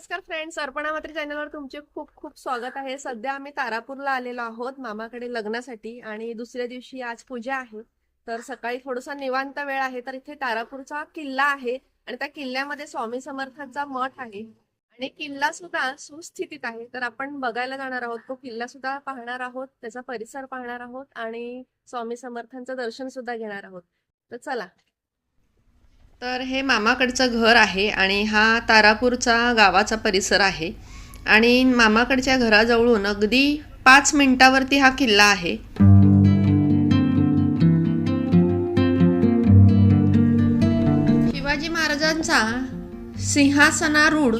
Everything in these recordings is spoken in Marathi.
नमस्कार फ्रेंड्स अर्पणा मात्री चॅनलवर तुमचे खूप खूप स्वागत आहे. सध्या आम्ही तारापूरला आलेलो आहोत मामाकडे लग्नासाठी आणि दुसऱ्या दिवशी आज पूजा आहे. तर सकाळी थोडासा निवांत वेळ आहे तर इथे तारापूरचा किल्ला आहे आणि त्या किल्ल्यामध्ये स्वामी समर्थांचा मठ आहे आणि किल्ला सुद्धा सुस्थितीत आहे. तर आपण बघायला जाणार आहोत तो किल्ला सुद्धा पाहणार आहोत त्याचा परिसर पाहणार आहोत आणि स्वामी समर्थांचं दर्शन सुद्धा घेणार आहोत. तर चला तर हे मामाकडचं घर आहे आणि हा तारापूरचा गावाचा परिसर आहे. आणि मामाकडच्या घराजवळून अगदी पाच मिनिटावरती हा किल्ला आहे. शिवाजी महाराजांचा सिंहासनारूढ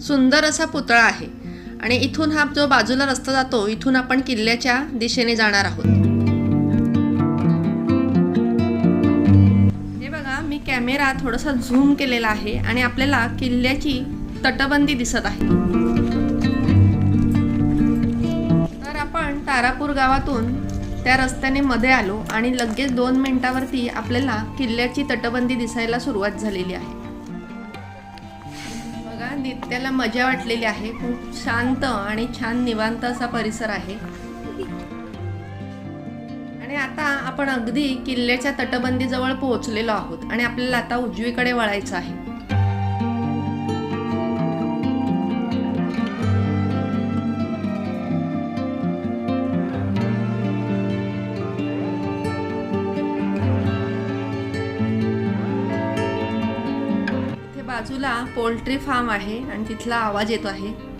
सुंदर असा पुतळा आहे. आणि इथून हा जो बाजूला रस्ता जातो इथून आपण किल्ल्याच्या दिशेने जाणार आहोत. कॅमेरा थोडासा झूम केलेला आहे आणि आपल्याला किल्ल्याची तटबंदी दिसत आहे. तर आपण तारापूर गावातून त्या रस्त्याने मध्ये आलो आणि लगेच दोन मिनिटावरती आपल्याला किल्ल्याची तटबंदी दिसायला सुरुवात झालेली आहे. बघा नित्याला मजा वाटलेली आहे. खूप शांत आणि छान निवांत असा परिसर आहे. आता आपण अगदी किल्ल्याच्या तटबंदीजवळ पोहोचलेलो आहोत आणि आपल्याला आता उजवीकडे वळायचं आहे. बाजूला पोल्ट्री फार्म आहे आणि तिथला आवाज येतो आहे.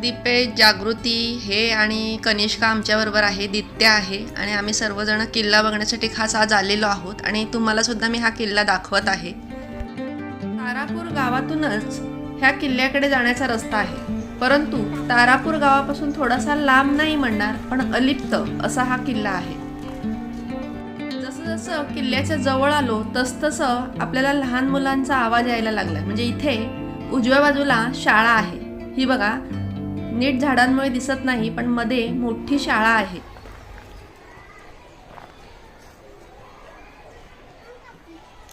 दीपेश जागृती हे आणि कनिष्का आमच्याबरोबर आहे दित्या आहे. आणि आम्ही सर्वजण किल्ला बघण्यासाठी खास आज आलेलो आहोत आणि तुम्हाला सुद्धा मी हा किल्ला दाखवत आहे. तारापूर गावातूनच ह्या किल्ल्याकडे जाण्याचा रस्ता आहे. परंतु तारापूर गावापासून थोडासा लांब नाही म्हणणार पण अलिप्त असा हा किल्ला आहे. जसं जसं किल्ल्याच्या जवळ आलो तसतसं आपल्याला लहान मुलांचा आवाज यायला लागला. म्हणजे इथे उजव्या बाजूला शाळा आहे. ही बघा नीट झाडांमुळे दिसत नाही पण मध्ये मोठी शाळा आहे.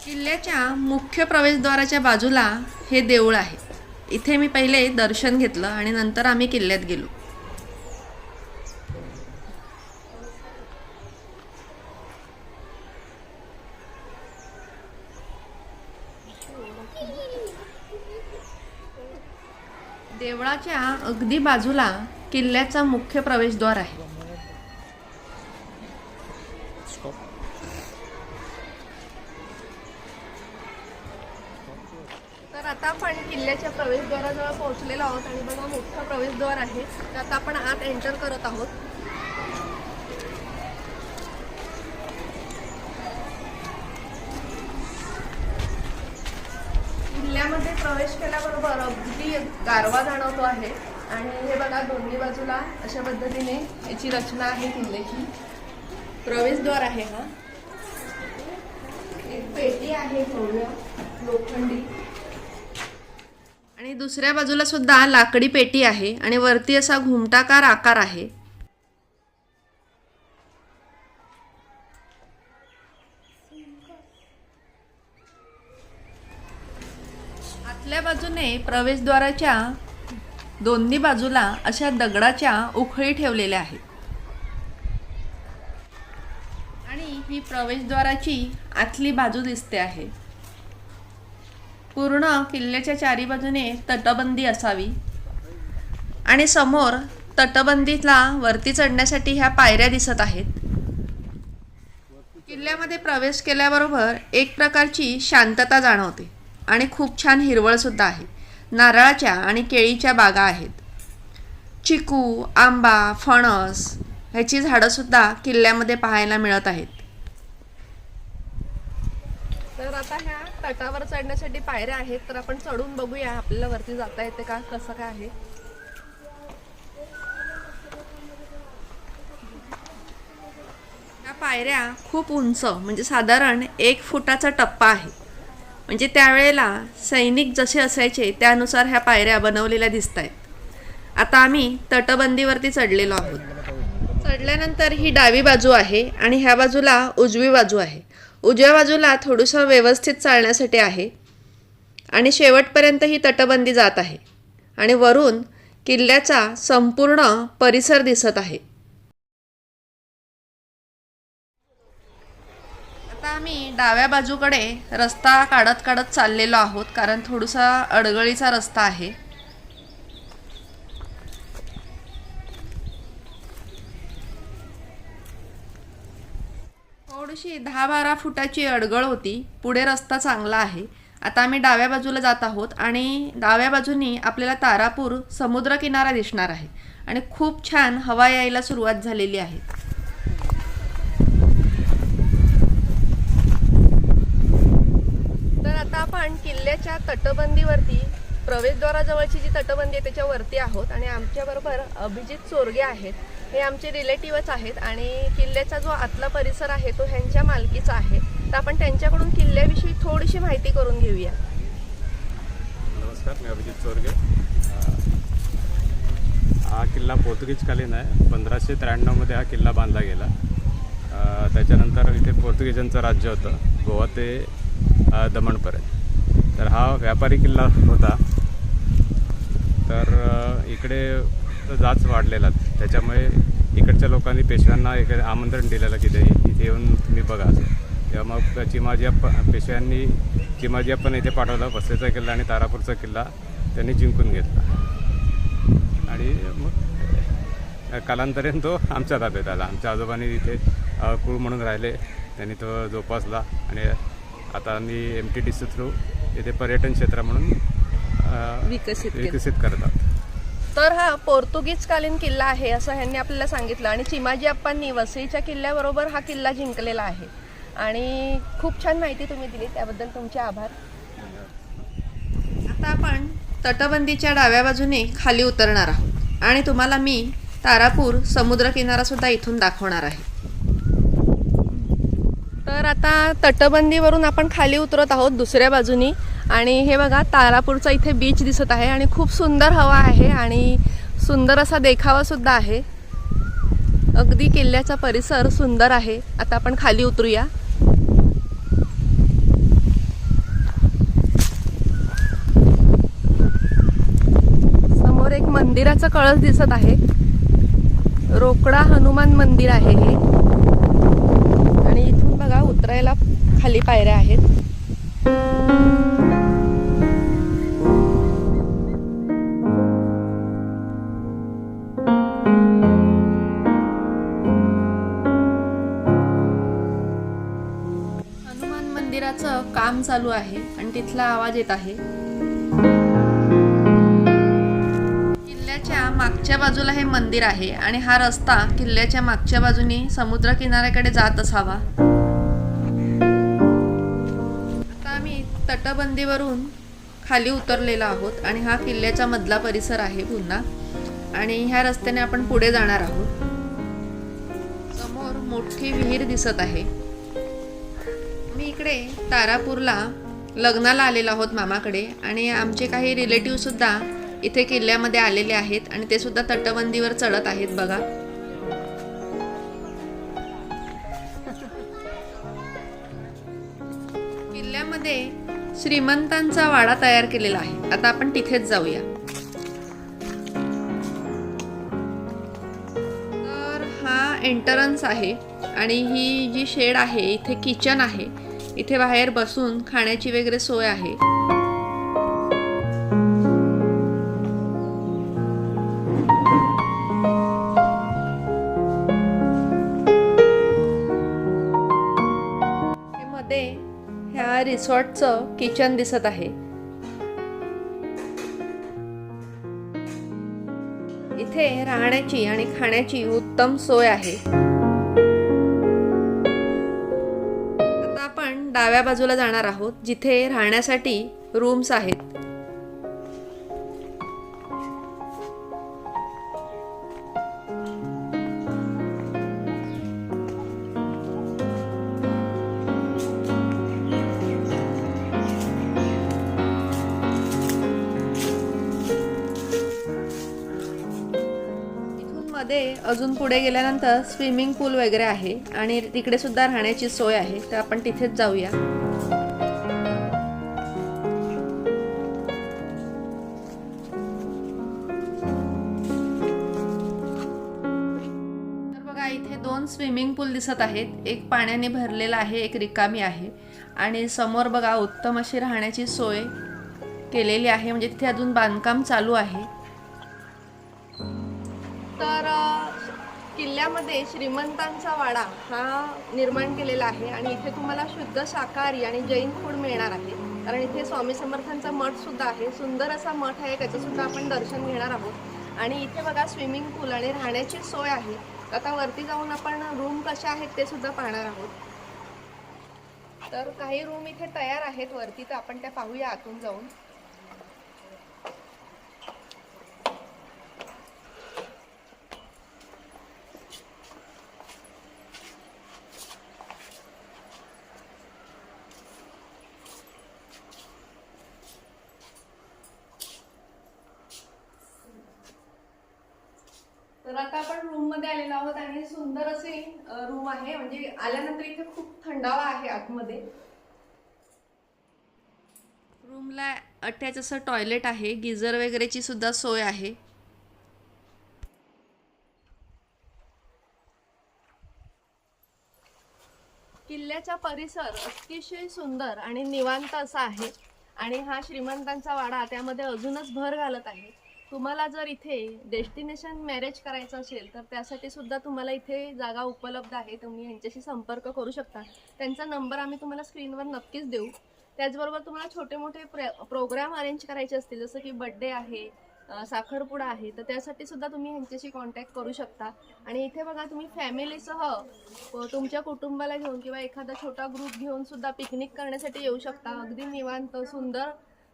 किल्ल्याच्या मुख्य प्रवेशद्वाराच्या बाजूला हे देऊळ आहे. इथे मी पहिले दर्शन घेतलं आणि नंतर आम्ही किल्ल्यात गेलो. देवळाच्या अगदी बाजूला किल्ल्याचा मुख्य प्रवेशद्वार आहे. तर आता आपण किल्ल्याच्या प्रवेशद्वाराजवळ पोहोचलेलो आहोत आणि बघा मोठा प्रवेशद्वार आहे. तर आता आपण आत एंटर करत आहोत. पाण्यामध्ये प्रवेश केल्याबरोबर अगदी गारवा जाणवतो आहे. आणि हे बघा दोन्ही बाजूला अशा पद्धतीने याची रचना आहे किल्ल्याची. प्रवेशद्वार आहे हा. एक पेटी आहे भव्य लोखंडी. आणि दुसऱ्या बाजूला सुद्धा लाकडी पेटी आहे आणि वरती असा घुमटाकार आकार आहे आतल्या बाजूने प्रवेशद्वाराच्या दोन्ही बाजूला अशा दगडाच्या उखळी ठेवलेल्या आहेत. आणि ही प्रवेशद्वाराची आतली बाजू दिसते आहे. पूर्ण किल्ल्याच्या चारी बाजूने तटबंदी असावी. आणि समोर तटबंदीला वरती चढण्यासाठी ह्या पायऱ्या दिसत आहेत. किल्ल्यामध्ये प्रवेश केल्याबरोबर एक प्रकारची शांतता जाणवते आणि खूप छान हिरवळ सुद्धा आहे. नारळाच्या आणि केळीच्या बागा आहेत. चिकू आंबा फणस ह्याची झाडंसुद्धा किल्ल्यामध्ये पाहायला मिळत आहेत. तर आता ह्या तटावर चढण्यासाठी पायऱ्या आहेत तर आपण चढून बघूया आपल्याला वरती जाता येते का कसं काय आहे. या पायऱ्या खूप उंच म्हणजे साधारण एक फुटाचा टप्पा आहे. म्हणजे त्यावेळेला सैनिक जसे असायचे त्यानुसार ह्या पायऱ्या बनवलेल्या दिसत आहेत आता आम्ही तटबंदीवरती चढलेलो आहोत. चढल्यानंतर ही डावी बाजू आहे आणि ह्या बाजूला उजवी बाजू आहे. उजव्या बाजूला थोडंसं व्यवस्थित चालण्यासाठी आहे आणि शेवटपर्यंत ही तटबंदी जात आहे आणि वरून किल्ल्याचा संपूर्ण परिसर दिसत आहे आता आम्ही डाव्या बाजूकडे रस्ता काढत काढत चाललेलो आहोत कारण थोडासा अडगळीचा रस्ता आहे. थोडीशी दहा बारा फुटाची अडगळ होती. पुढे रस्ता चांगला आहे. आता आम्ही डाव्या बाजूला जात आहोत आणि डाव्या बाजूनी आपल्याला तारापूर समुद्रकिनारा दिसणार आहे. आणि खूप छान हवा यायला सुरुवात झालेली आहे तर आता आपण किल्ल्याच्या तटबंदीवरती प्रवेशद्वाराजवळची जी तटबंदी आहे त्याच्यावरती आहोत. आणि आमच्याबरोबर अभिजित चोरगे आहेत. हे आमचे रिलेटिव्हच आहेत. आणि किल्ल्याचा जो आतला परिसर आहे तो ह्यांच्या मालकीचा आहे. तर आपण त्यांच्याकडून किल्ल्याविषयी थोडीशी माहिती करून घेऊया. नमस्कार मी अभिजित चोरगे. हा किल्ला पोर्तुगीजकालीन आहे. पंधराशे त्र्याण्णवमध्ये हा किल्ला बांधला गेला. त्याच्यानंतर इथे पोर्तुगीजांचं राज्य होतं. गोवा ते दमणपर्यंत. तर हा व्यापारी किल्ला होता. तर इकडे जाच वाढलेला त्याच्यामुळे इकडच्या लोकांनी पेशव्यांना इकडे आमंत्रण दिलेलं की ते इथे येऊन तुम्ही बघा. असं तेव्हा मग चिमाजी अप्पा पेशव्यांनी चिमाजी अप्पाने इथे पाठवलं. बसलेचा किल्ला आणि तारापूरचा किल्ला त्यांनी जिंकून घेतला. आणि मग कालांतराने तो आमच्या ताब्यात आला. आमच्या आजोबांनी इथे कुळ म्हणून राहिले. त्यांनी तो जोपासला. आणि आता मी M T D C through इथे पर्यटन क्षेत्र म्हणून विकसित. विकसित करतात. तर हा पोर्तुगीजकालीन किल्ला आहे असं ह्यांनी आपल्याला सांगितलं आणि चिमाजी अप्पांनी वसईच्या किल्ल्याबरोबर हा किल्ला जिंकलेला आहे. आणि खूप छान माहिती तुम्ही दिली त्याबद्दल तुमचे आभार. आता आपण तटबंदीच्या डाव्या बाजूने खाली उतरणार आहोत आणि तुम्हाला मी तारापूर समुद्रकिनारा सुद्धा इथून दाखवणार आहे. तर आता तटबंदीवरून आपण खाली उतरत आहोत दुसऱ्या बाजूनी. आणि हे बघा तारापूरचा इथे बीच दिसत आहे आणि खूप सुंदर हवा आहे आणि सुंदर असा देखावासुद्धा आहे. अगदी किल्ल्याचा परिसर सुंदर आहे. आता आपण खाली उतरूया. समोर एक मंदिराचं कळस दिसत आहे. रोकडा हनुमान मंदिर आहे हे. उतरायला खाली पायऱ्या आहेत. हनुमान मंदिराचं काम चालू आहे आणि तिथला आवाज येत आहे. किल्ल्याच्या मागच्या बाजूला हे मंदिर आहे आणि हा रस्ता किल्ल्याच्या मागच्या बाजूनी समुद्र किनाऱ्याकडे जात असावा. तटबंदीवरून खाली उतरलेला आहोत आणि हा किल्ल्याचा मधला परिसर आहे पुन्हा. आणि ह्या रस्त्याने आपण पुढे जाणार आहोत. समोर मोठी विहीर दिसत आहे. मी इकडे तारापूरला लग्नाला आलेलो आहोत मामाकडे आणि आमचे काही रिलेटिव्ह सुद्धा इथे किल्ल्यामध्ये आलेले आहेत आणि ते सुद्धा तटबंदीवर चढत आहेत बघा. श्रीमंतांचा वाडा तयार केलेला आहे. आता आपण तिथेच जाऊया. तर हा एंटरन्स आहे आणि ही जी शेड आहे इथे किचन आहे. इथे बाहेर बसून खाण्याची वगैरे सोय आहे. रिसॉर्टचं किचन दिसत आहे. इथे राहण्याची आणि खाण्याची उत्तम सोय आहे. आता आपण डाव्या बाजूला जाणार आहोत जिथे राहण्यासाठी रूम्स आहेत. मध्ये अजून पुढे गेल्यानंतर स्विमिंग पूल वगैरे आहे आणि तिकडे सुद्धा राहण्याची सोय आहे. तर आपण तिथेच जाऊया. दोन स्विमिंग पूल दिसत आहेत. एक पाण्याने भरलेला आहे एक रिकामी आहे. आणि समोर बघा उत्तम अशी राहण्याची सोय केलेली आहे. म्हणजे तिथे अजून बांधकाम चालू आहे. तर किल्ल्यामध्ये श्रीमंतांचा वाडा हा निर्माण केलेला आहे आणि इथे तुम्हाला शुद्ध शाकाहारी आणि जैन फूड मिळणार आहे. कारण इथे स्वामी समर्थांचा मठसुद्धा आहे. सुंदर असा मठ आहे त्याचंसुद्धा आपण दर्शन घेणार आहोत. आणि इथे बघा स्विमिंग पूल आणि राहण्याची सोय आहे. आता वरती जाऊन आपण रूम कशा आहेत ते सुद्धा पाहणार आहोत. तर काही रूम इथे तयार आहेत. वरती तर आपण त्या पाहूया आतून जाऊन. आता आपण रूममध्ये आलेलो आहोत आणि सुंदर असे रूम आहे. म्हणजे आल्यानंतर इथे खूप थंडावा आहे आतमध्ये. रूमला अटॅच असं टॉयलेट आहे. गिझर वगैरेची सुद्धा सोय आहे. किल्ल्याचा परिसर अतिशय सुंदर आणि निवांत असा आहे. आणि हा श्रीमंतांचा वाडा त्यामध्ये अजूनच भर घालत आहे. तुम्हाला जर इथे डेस्टिनेशन मॅरेज करायचं असेल तर त्यासाठी सुद्धा तुम्हाला इथे जागा उपलब्ध आहे. तुम्ही यांच्याशी संपर्क करू शकता. त्यांचा नंबर आम्ही तुम्हाला स्क्रीनवर नक्कीच देऊ. त्याचबरोबर तुम्हाला छोटे मोठे प्रोग्राम अरेंज करायचे असतील जसं की बड्डे आहे साखरपुडा आहे तर त्यासाठी सुद्धा तुम्ही ह्यांच्याशी कॉन्टॅक्ट करू शकता. आणि इथे बघा तुम्ही फॅमिलीसह तुमच्या कुटुंबाला घेऊन किंवा एखादा छोटा ग्रुप घेऊन सुद्धा पिकनिक करण्यासाठी येऊ शकता. अगदी निवांत सुंदर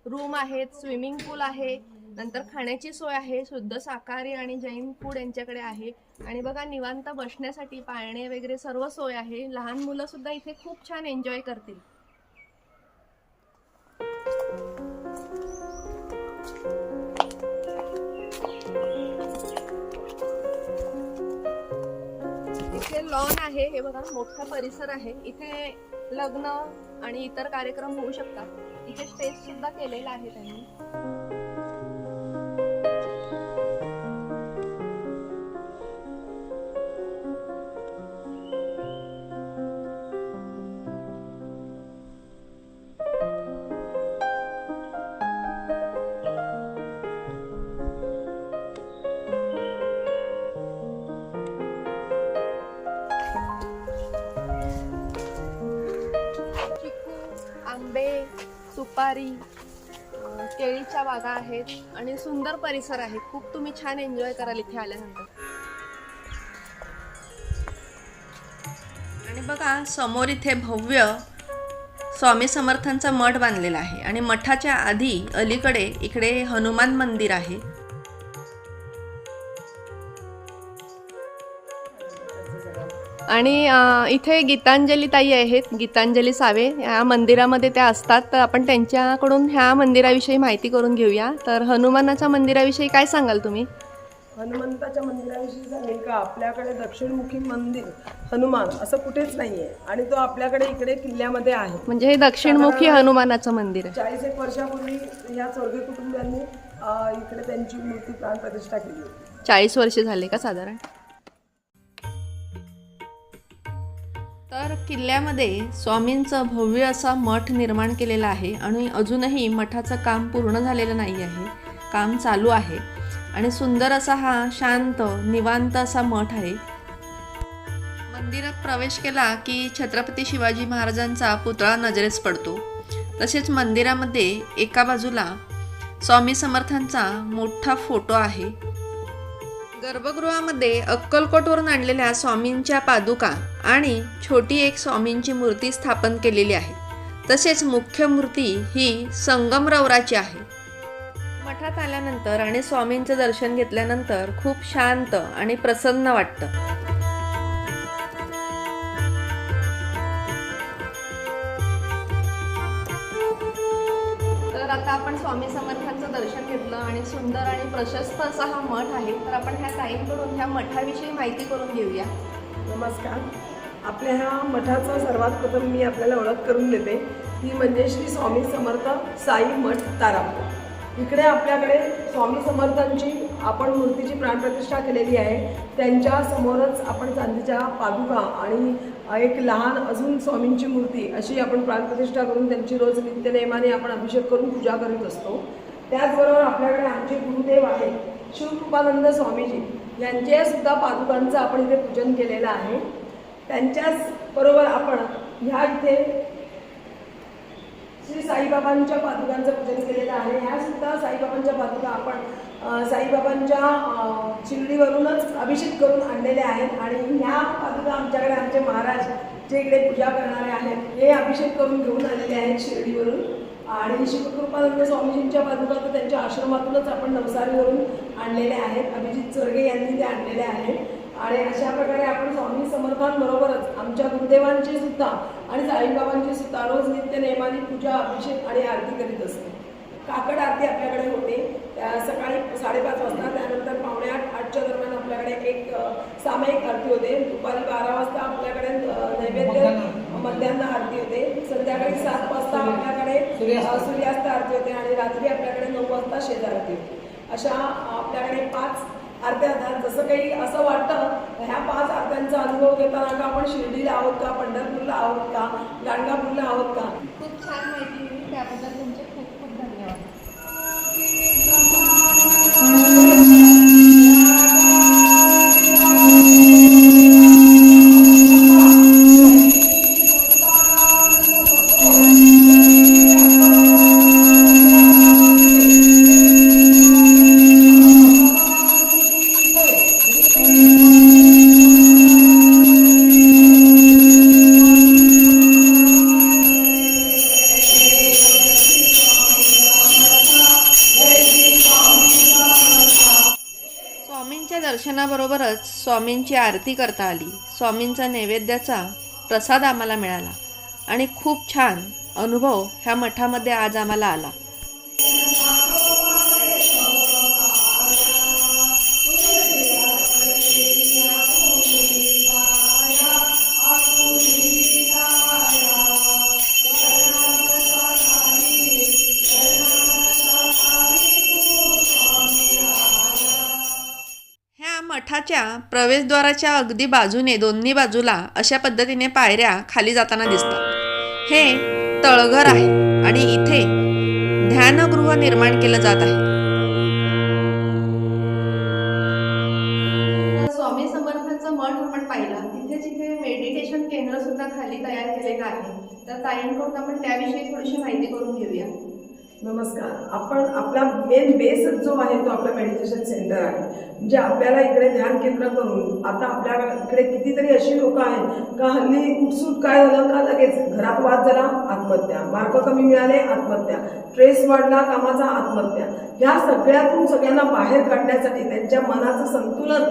रूम आहेत स्विमिंग पूल आहे. नंतर खाण्याची सोय आहे शुद्ध शाकाहारी आणि जैन फूड यांच्याकडे आहे. आणि बघा निवांत बसण्यासाठी पाळणे वगैरे सर्व सोय आहे. लहान मुलं सुद्धा इथे खूप छान एन्जॉय करतील. इथे लॉन आहे. हे बघा मोठा परिसर आहे. इथे लग्न आणि इतर कार्यक्रम होऊ शकतात. इथे स्टेज सुद्धा केलेला आहे त्यांनी. आणि सुंदर परिसर आहे. खूप तुम्ही छान एन्जॉय कराल इथे आल्यानंतर. आणि बघा समोर इथे भव्य स्वामी समर्थांचा मठ बांधलेला आहे. आणि मठाच्या आधी अलीकडे इकडे हनुमान मंदिर आहे. आणि इथे गीतांजली ताई आहेत गीतांजली सावे. या मंदिरामध्ये त्या असतात. तर आपण त्यांच्याकडून ह्या मंदिराविषयी माहिती करून घेऊया. तर हनुमानाच्या मंदिराविषयी काय सांगाल तुम्ही? हनुमंताच्या मंदिराविषयी सांगेल का? आपल्याकडे दक्षिणमुखी मंदिर हनुमान असं कुठेच नाही आहे आणि तो आपल्याकडे इकडे किल्ल्यामध्ये आहे. म्हणजे हे दक्षिणमुखी हनुमानाचं मंदिर आहे. चाळीस एक वर्षापूर्वी या चौघे कुटुंबियांनी इकडे त्यांची मूर्ती प्राणप्रतिष्ठा केली होती. चाळीस वर्ष झाले का साधारण? तर किल्ल्यामध्ये स्वामींचं भव्य असा मठ निर्माण केलेला आहे आणि अजूनही मठाचं काम पूर्ण झालेलं नाही आहे. काम चालू आहे. आणि सुंदर असा हा शांत निवांत असा मठ आहे. मंदिरात प्रवेश केला की छत्रपती शिवाजी महाराजांचा पुतळा नजरेस पडतो. तसेच मंदिरामध्ये एका बाजूला स्वामी समर्थांचा मोठा फोटो आहे. गर्भगृहामध्ये अक्कलकोटवरून आणलेल्या स्वामींच्या पादुका आणि छोटी एक स्वामींची मूर्ती स्थापन केलेली आहे. तसेच मुख्य मूर्ती ही संगमरवराची आहे. मठात आल्यानंतर आणि स्वामींचं दर्शन घेतल्यानंतर खूप शांत आणि प्रसन्न वाटतं. स्वामी समर्थांचं दर्शन घेतलं आणि सुंदर आणि प्रशस्त असा हा मठ आहे तर आपण ह्या ताईंकडून ह्या मठाविषयी माहिती करून घेऊया. नमस्कार. आपल्या ह्या मठाचं सर्वात प्रथम मी आपल्याला ओळख करून देते. ही म्हणजे श्री स्वामी समर्थ साई मठ तारापूर. इकडे आपल्याकडे स्वामी समर्थांची आपण मूर्तीची प्राणप्रतिष्ठा केलेली आहे. त्यांच्या समोरच आपण चांदीच्या पादुका आणि एक लहान अजून स्वामींची मूर्ती अशी आपण प्राणप्रतिष्ठा करून त्यांची रोज नित्यनेमाने आपण अभिषेक करून पूजा करीत असतो. त्याचबरोबर आपल्याकडे आमचे गुरुदेव आहेत शिवकृपानंद स्वामीजी. यांच्या सुद्धा पादुकांचं आपण इथे पूजन केलेलं आहे. त्यांच्याच बरोबर आपण ह्या इथे श्री साईबाबांच्या पादुकांचं पूजन केलेलं आहे. ह्या सुद्धा साईबाबांच्या पादुका आपण साईबाबांच्या शिर्डीवरूनच अभिषेक करून आणलेल्या आहेत. आणि ह्या पादुका आमच्याकडे आमचे महाराज जे इकडे पूजा करणारे आहेत हे अभिषेक करून घेऊन आलेले आहेत शिर्डीवरून. आणि शिवकृपानंद स्वामीजींच्या पादुका तर त्यांच्या आश्रमातूनच आपण नवसारीवरून आणलेल्या आहेत. अभिजित चोरगे यांनी ते आणलेले आहेत. आणि अशा प्रकारे आपण स्वामी समर्थांबरोबरच आमच्या गुरुदेवांची सुद्धा आणि साईबाबांची सुद्धा रोज नित्य नेमाने पूजा अभिषेक आणि आरती करीत असतो. काकड आरती आपल्याकडे होते. त्या सकाळी साडेपाच वाजता त्यानंतर पावणे आठ आठच्या दरम्यान आपल्याकडे एक सामायिक आरती होते. दुपारी बारा वाजता आपल्याकडे नैवेद्य मध्यान्ह. आरती होते. संध्याकाळी सात वाजता आपल्याकडे सूर्यास्त. आरती होते आणि रात्री आपल्याकडे नऊ वाजता शेज आरती होते. अशा आपल्याकडे पाच आरत्या जसं काही असं वाटतं ह्या पाच आरत्यांचा अनुभव घेताना का आपण शिर्डीला आहोत का पंढरपूरला आहोत का गाणगापूरला आहोत का? खूप छान माहिती त्याबद्दल तुमच्या दर्शनाबरोबरच स्वामींची आरती करता आली. स्वामींचा नैवेद्याचा प्रसाद आम्हाला मिळाला आणि खूप छान अनुभव ह्या मठामध्ये आज आम्हाला आला. मठाच्या प्रवेशद्वाराच्या अगदी बाजूने दोन्ही बाजूला अशा पद्धतीने पायऱ्या खाली जाताना दिसतात. हे तळघर आहे आणि इथे ध्यानगृह निर्माण केलं जात आहे. नमस्कार. आपण आपला मेन बेस जो आहे तो आपला मेडिटेशन सेंटर आहे. म्हणजे आपल्याला इकडे ध्यान केंद्र करून आता आपल्या इकडे कितीतरी अशी लोक आहेत का हल्ली उठसूट काय झालं का लगेच घरात वाद झाला आत्महत्या. मार्क कमी मिळाले आत्महत्या. ट्रेस वाढला कामाचा आत्महत्या. ह्या सगळ्यातून सगळ्यांना बाहेर काढण्यासाठी त्यांच्या मनाचं संतुलन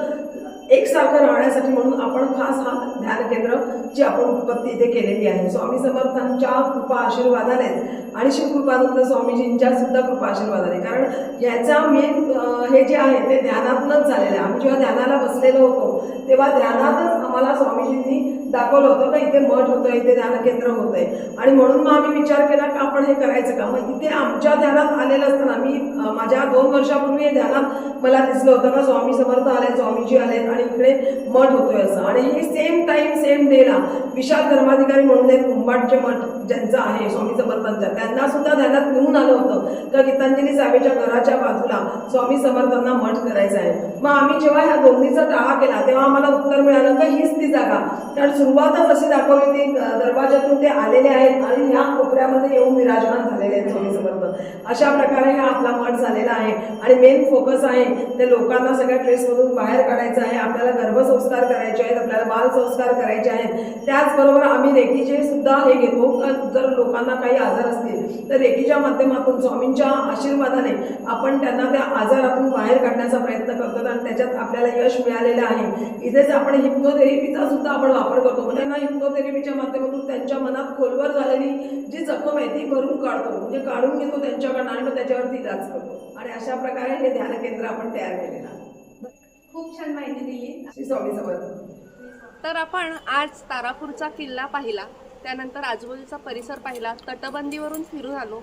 एकसारखं राहण्यासाठी म्हणून आपण खास हा ध्यान केंद्र ची आपण उत्पत्ती इथे केलेली आहे. स्वामी समर्थांच्या कृपा आशीर्वादानेच आणि शिवकृपानंद स्वामीजींच्या सुद्धा कृपा आशीर्वादाने. कारण याचा मेन हे जे आहे ते ध्यानातूनच झालेलं आहे. आम्ही जेव्हा ध्यानाला बसलेलो होतो तेव्हा ध्यानातच आम्हाला स्वामीजींनी दाखवलं होतं का इथे मठ होतं इथे ध्यान केंद्र होतंय. आणि म्हणून मग आम्ही विचार केला का आपण हे करायचं का? मग इथे आमच्या ध्यानात आलेलं असताना मी माझ्या दोन वर्षापूर्वी हे ध्यानात मला दिसलं होतं ना स्वामी समर्थ आले स्वामीजी आले आणि इकडे मठ होतोय असं. आणि हे सेम टाइम सेम डेला विशाल धर्माधिकारी म्हणून एक कुंभाटचे मठ ज्यांचं आहे स्वामी समर्थांच्या त्यांना सुद्धा ध्यानात घेऊन आलं होतं का गीतांजली साहेबच्या घराच्या बाजूला स्वामी समर्थांना मठ करायचा आहे. मग आम्ही जेव्हा ह्या दोन्हीचा टाळा केला तेव्हा आम्हाला उत्तर मिळालं का हीच ती जागा. कारण सुरुवातच अशी दाखवली ती दरवाजातून ते आलेले आहेत आणि ह्या कोपऱ्यामध्ये येऊन विराजमान झालेले आहेत स्वामी समर्थ. अशा प्रकारे हा आपला मठ झालेला आहे. आणि मेन फोकस आहे ते लोकांना सगळ्या ट्रेसमधून बाहेर काढायचं आहे. आपल्याला गर्भसंस्कार करायचे आहेत आपल्याला बालसंस्कार करायचे आहेत. त्याचबरोबर आम्ही रेखीचे सुद्धा हे घेतो. जर लोकांना काही आजार असतील तर रेखीच्या माध्यमातून स्वामींच्या आशीर्वादाने आपण त्यांना त्या आजारातून बाहेर काढण्याचा प्रयत्न करतो. आणि त्याच्यात आपल्याला यश मिळालेलं आहे. इथेच आपण हिप्नोथेरपीचा सुद्धा आपण वापर करतो. म्हणजे त्यांना हिप्नोथेरपीच्या माध्यमातून त्यांच्या मनात खोलवर झालेली जी जखम आहे ती भरून काढतो. म्हणजे काढून घेतो त्यांच्याकडनं आणि मग त्याच्यावरती इलाज करतो. आणि अशा प्रकारे हे ध्यान केंद्र आपण तयार केलेलं आहे. खूप छान माहिती दिली. श्री स्वामी समर्थ. तर आपण आज तारापूरचा किल्ला पाहिला त्यानंतर आजूबाजूचा परिसर पाहिला तटबंदीवरून फिरून आलो.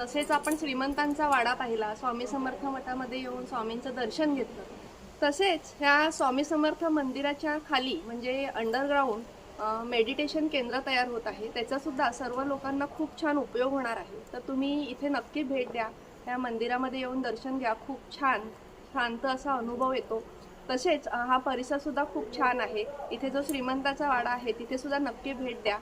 तसेच आपण श्रीमंतांचा वाडा पाहिला स्वामी समर्थ मठामध्ये येऊन स्वामींचं दर्शन घेतलं. तसेच ह्या स्वामी समर्थ मंदिराच्या खाली म्हणजे अंडरग्राऊंड मेडिटेशन केंद्र तयार होत आहे. त्याचा सुद्धा सर्व लोकांना खूप छान उपयोग होणार आहे. तर तुम्ही इथे नक्की भेट द्या. या मंदिरामध्ये येऊन दर्शन घ्या. खूप छान शांत असा अनुभव येतो. तसेच हा परिसर सुद्धा खूप छान आहे. इथे जो श्रीमंताचा वाडा आहे तिथे सुद्धा नक्की भेट द्या.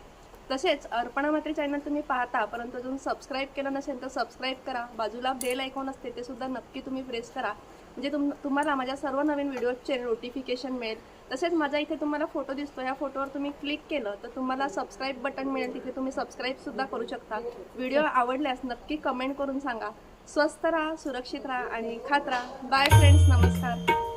तसेच अर्पणा मात्री चॅनल तुम्ही पाहता परंतु अजून सबस्क्राईब केलं नसेल तर सबस्क्राईब करा. बाजूला बेल ऐकून असते ते सुद्धा नक्की तुम्ही प्रेस करा. म्हणजे तुम तुम्हाला माझ्या सर्व नवीन व्हिडिओचे नोटिफिकेशन मिळेल. तसेच माझा इथे तुम्हाला फोटो दिसतो या फोटोवर तुम्ही क्लिक केलं तर तुम्हाला सबस्क्राईब बटन मिळेल. तिथे तुम्ही सबस्क्राईबसुद्धा करू शकता. व्हिडिओ आवडल्यास नक्की कमेंट करून सांगा. स्वस्त राहा सुरक्षित राहा आणि खात राहा. बाय फ्रेंड्स नमस्कार.